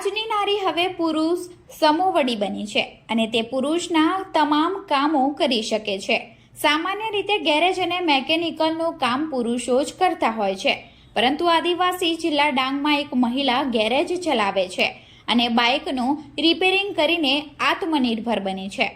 આજની નારી હવે પુરુષ સમોવડી બની છે અને તે પુરુષના તમામ કામો કરી શકે છે. સામાન્ય રીતે ગેરેજ અને મેકેનિકલનું કામ પુરુષો જ કરતા હોય છે. પરંતુ આદિવાસી જિલ્લા ડાંગમાં એક મહિલા ગેરેજ ચલાવે છે અને બાઇકનું રિપેરિંગ કરીને આત્મનિર્ભર બની છે.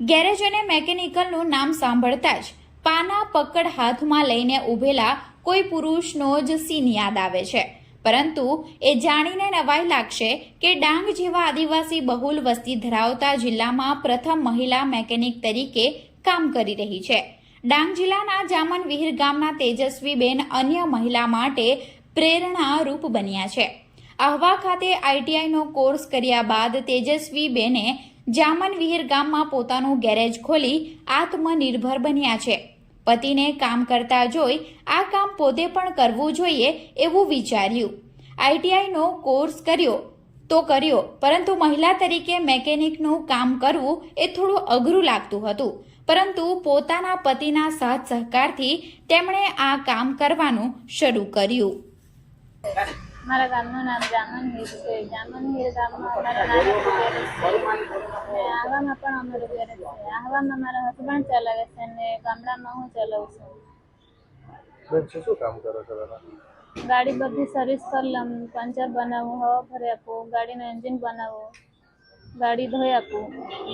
ગેરેજ અને મેકેનિકલનું નામ સાંભળતા જ પાના પકડ હાથમાં લઈને ઊભેલા કોઈ પુરુષનો જ સીન યાદ આવે છે. પરંતુ એ જાણીને નવાઈ લાગશે કે ડાંગ જેવા આદિવાસી બહુલ વસ્તી ધરાવતા જિલ્લામાં પ્રથમ મહિલા મેકેનિક તરીકે કામ કરી રહી છે. ડાંગ જિલ્લાના જામન વિહીર ગામના તેજસ્વીબેન અન્ય મહિલા માટે પ્રેરણારૂપ બન્યા છે. આહવા ખાતે આઈટીઆઈનો કોર્સ કર્યા બાદ તેજસ્વીબેને જામન વિહીર ગામમાં પોતાનું ગેરેજ ખોલી આત્મનિર્ભર બન્યા છે. પતિને કામ કરતા જોઈ આ કામ પોતે પણ કરવું જોઈએ એવું વિચાર્યું. આઈટીઆઈનો કોર્સ કર્યો તો કર્યો, પરંતુ મહિલા તરીકે મેકેનિકનું કામ કરવું એ થોડું અઘરું લાગતું હતું. પરંતુ પોતાના પતિના સાથ સહકારથી તેમણે આ કામ કરવાનું શરૂ કર્યું. મારા ગામનું નામ જામન હીર છે. જામન હીર ગામમાં અમારા નાનું ગેરેજ છે. અને આહવામાં પણ અમારું ગેરેજ છે. આહવામાં મારા હસબન્ડ ચલાવે છે અને ગામડામાં હું ચલાવું છું. બેન શું શું કામ કરો છો ગાડી બધી સર્વિસ કરી લઉં પંચર બનાવું હવા ભરી આપું ગાડીનું એન્જિન બનાવું ગાડી ધોઈ આપું.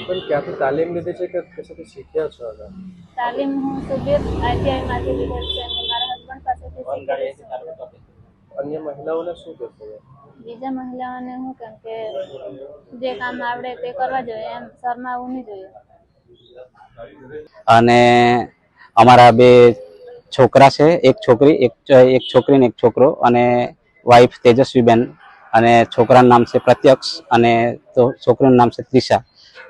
પણ ક્યાંથી તાલીમ લીધી છે કે કશેથી શીખ્યા છો આગળ તાલીમ હું સુબેર આઈટીઆઈમાંથી લીધેલ છે અને મારા હસબન્ડ પાસેથી શીખેલી છું. અન્ય મહિલાઓને શું કહેશો? બીજા મહિલાઓને હું કેમ કે જે કામ આવડે તે કરવા જોઈએ એમ શરમાવું નહીં જોઈએ. અને અમારા બે છોકરા છે એક છોકરી એક એક છોકરી ને એક છોકરો અને વાઈફ તેજસ્વીબેન અને છોકરાનું નામ છે પ્રત્યક્ષ અને તો છોકરીનું નામ છે ત્રિષા.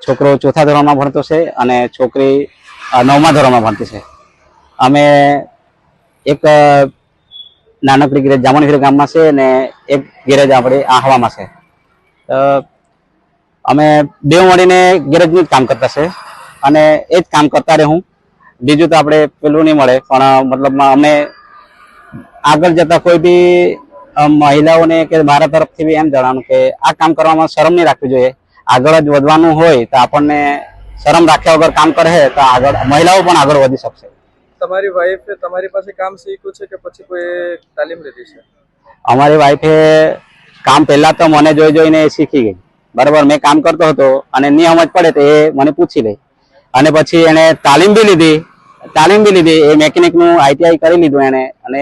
છોકરો ચોથા ધોરણમાં ભણતો છે અને છોકરી નવમા ધોરણમાં ભણતી છે. અમે એક નાનકડી ગેરેજ જામણવીર ગામમાં છે અને એક ગેરેજ આપણે આહવામાં છે. અમે બે મળીને ગેરેજનું જ કામ કરતા છે. અને એ જ કામ કરતા રહે. હું બીજું તો આપણે પેલું નહીં મળે, પણ મતલબમાં અમે આગળ જતા કોઈ બી મહિલાઓને કે મારા તરફથી બી એમ જણાવવાનું કે આ કામ કરવામાં શરમ નહીં રાખવી જોઈએ. આગળ જ વધવાનું હોય તો આપણને શરમ રાખ્યા વગર કામ કરે, તો આગળ મહિલાઓ પણ આગળ વધી શકશે. તમારી વાઈફે તમારી પાસે કામ શીખ્યું છે કે પછી કોઈ તાલીમ લીધી છે? અમારી વાઈફે કામ પહેલા તો મને જોઈ જોઈને શીખી ગઈ. બરાબર, મેં કામ કરતો હતો અને નહીં સમજ પડે તો એ મને પૂછી લે. અને પછી એને તાલીમ બી લીધી. તાલીમ બી લીધી. એ મેકેનિકનું આઈટીઆઈ કરી લીધું એને અને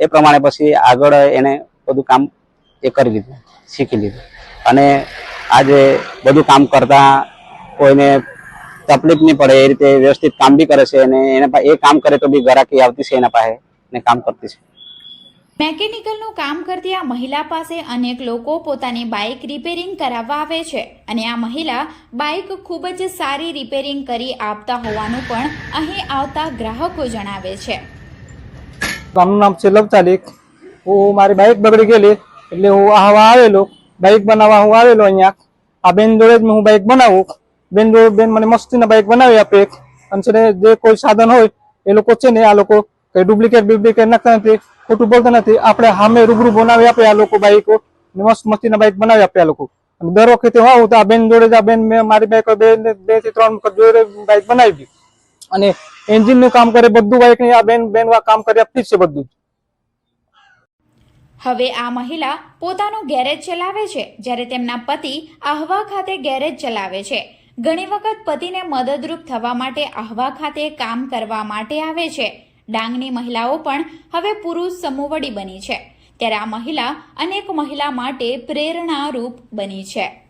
એ પ્રમાણે પછી આગળ એને બધું કામ એ કરી લીધું, શીખી લીધું. અને આજે બધું કામ કરતા કોઈને તકલીફ નહીં પડે એ રીતે વ્યવસ્થિત કામ બી કરે છે અને એના એ કામ કરે તો બી ગરાકી આવતી છે એના પાસે ને કામ કરતી છે. મેકેનિકલનું કામ કરતી આ મહિલા પાસે અનેક લોકો પોતાની બાઇક રિપેરિંગ કરાવવા આવે છે અને આ મહિલા બાઇક ખૂબ જ સારી રિપેરિંગ કરી આપતા હોવાનું પણ અહીં આવતા ગ્રાહકો જણાવે છે. ગામનું નામ છે લવચાલીક હું મારી બાઇક બગડી ગયેલી એટલે હું આવા આવેલો બાઇક બનાવવા હું આવેલો અહીંયા. આ બેન જોડે જ હું બાઇક બનાવું. બેન બેન મને મસ્તીના બાઇક બનાવી આપે અને છે ને જે કોઈ સાધન હોય, એ લોકો છે ને આ લોકો કઈ ડુપ્લિકેટ ડુપ્લિકેટ નાખતા નથી, ખોટું બોલતા નથી. આપણે સામે રૂબરૂ બનાવી આપે આ લોકો બાઇકો ને મસ્ત મસ્તીના બાઇક બનાવી આપે આ લોકો. અને દર વખતે હું તો આ બેન જોડે જ આ બેન મેં મારી બાઇક બે બેથી ત્રણ વખત જોડે બાઇક બનાવી દી અને એન્જિનનું કામ કરે બધું બાઇક આ બેન બેન કામ કરી આપતી છે બધું જ. હવે આ મહિલા પોતાનું ગેરેજ ચલાવે છે, જ્યારે તેમના પતિ આહવા ખાતે ગેરેજ ચલાવે છે. ઘણી વખત પતિને મદદરૂપ થવા માટે આહવા ખાતે કામ કરવા માટે આવે છે. ડાંગની મહિલાઓ પણ હવે પુરુષ સમૂહવડી બની છે. ત્યારે આ મહિલા અનેક મહિલા માટે પ્રેરણારૂપ બની છે.